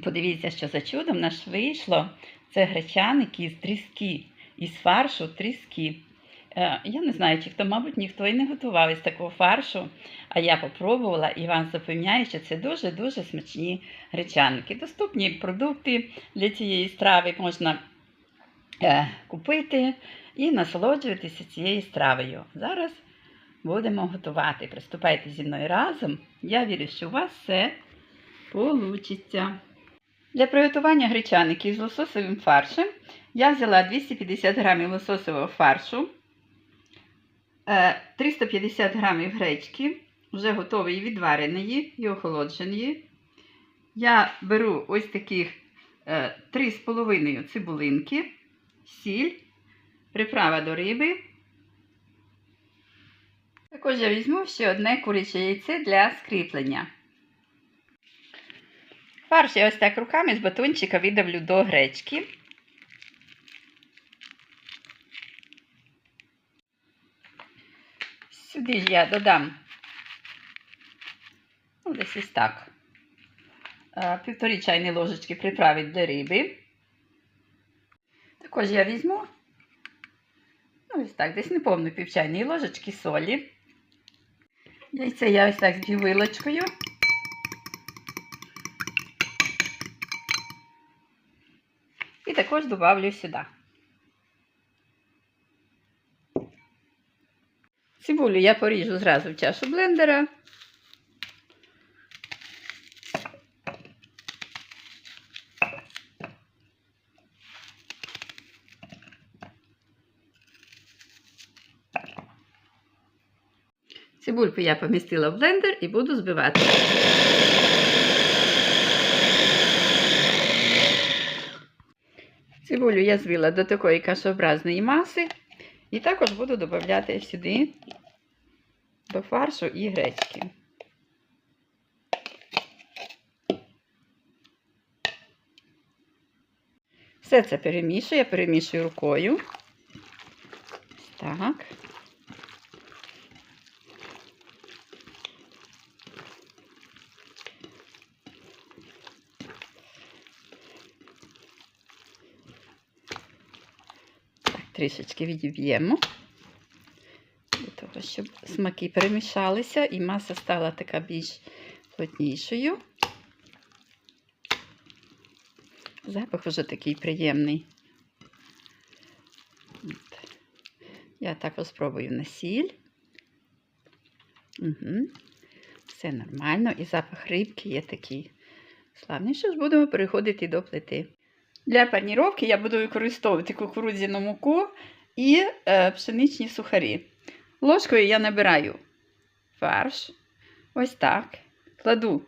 Подивіться, що за чудом в нас вийшло. Це гречаники із тріски, із фаршу тріски. Е, Я не знаю, чи хто, мабуть, ніхто і не готував із такого фаршу. А я попробувала і вам запевняю, що це дуже-дуже смачні гречаники. Доступні продукти для цієї страви можна е, купити і насолоджуватися цією стравою. Зараз будемо готувати. Приступайте зі мною разом. Я вірю, що у вас все вийде. Для приготування гречаників з лососовим фаршем я взяла 250 г лососового фаршу, е, 350 г гречки, вже готової відвареної і охолодженої. Я беру ось таких е, 3,5 цибулинки, сіль, приправа до риби. Також я візьму ще одне куряче яйце для скріплення. Фарш я ось так руками з батончика видавлю до гречки. Сюди ж я додам ну, десь ось так. е, Півтори чайні ложечки приправи для риби. Також я візьму ну, ось так, десь неповну півчайної ложечки солі. Яйце я ось так з вилочкою. Також добавлю сюди. Цибулю я поріжу зразу в чашу блендера. Цибульку я помістила в блендер і буду збивати. Цибулю я звила до такої кашеобразної маси. І також буду додати сюди до фаршу і гречки. Все це перемішую, я перемішую рукою. Так. Так, трішечки відіб'ємо, для того, щоб смаки перемішалися і маса стала така більш плотнішою. Запах вже такий приємний. От. Я також спробую на сіль. Угу. Все нормально. І запах рибки є такий славний. Що ж будемо переходити до плити. Для паніровки я буду використовувати кукурудзяну муку і е, пшеничні сухарі. Ложкою я набираю фарш. Ось так. Кладу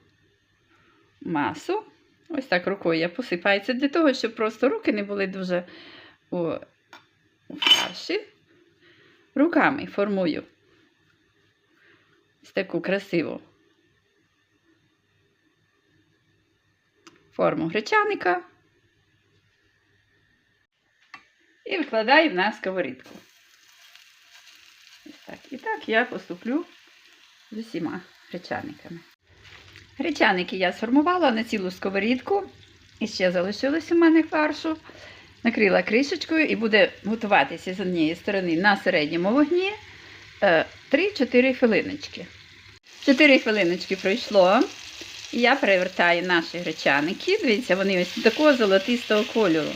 масу. Ось так рукою я посипаю. Це для того, щоб просто руки не були дуже у, у фарші. Руками формую ось таку красиву форму гречаника. І викладаю на сковорідку. Так. І так я поступлю з усіма гречаниками. Гречаники я сформувала на цілу сковорідку. І ще залишилось у мене фаршу. Накрила кришечкою і буде готуватися з однієї сторони на середньому вогні 3-4 хвилиночки. 4 хвилиночки пройшло. І я перевертаю наші гречаники. Дивіться, вони ось такого золотистого кольору.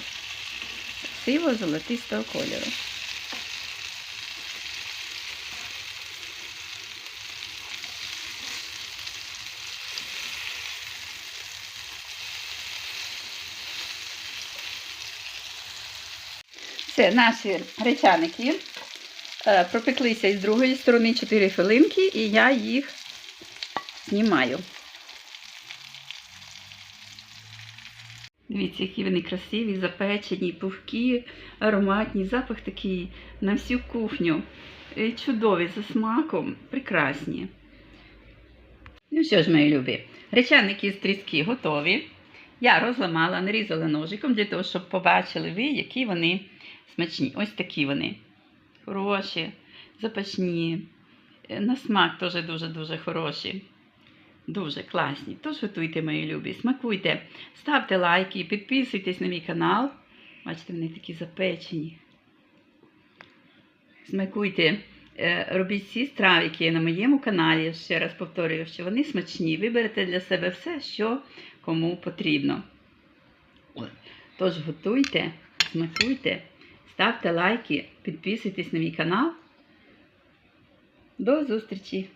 Сиво-золотистого кольору. Все, наші гречаники е, пропеклися із другої сторони 4 хвилинки, і я їх знімаю. Дивіться, які вони красиві, запечені, пухкі, ароматні, запах такий на всю кухню. Е, Чудові за смаком, прекрасні. Ну що ж, мої любі, гречаники з тріски готові. Я розламала, нарізала ножиком для того, щоб побачили ви, які вони смачні. Ось такі вони. Хороші, запашні. Е, На смак теж дуже-дуже хороші. Дуже класні. Тож готуйте, мої любі, смакуйте, ставте лайки, підписуйтесь на мій канал. Бачите, вони такі запечені. Смакуйте, е, робіть всі страви, які є на моєму каналі. Ще раз повторюю, що вони смачні. Виберете для себе все, що кому потрібно. Тож готуйте, смакуйте, ставте лайки, підписуйтесь на мій канал. До зустрічі!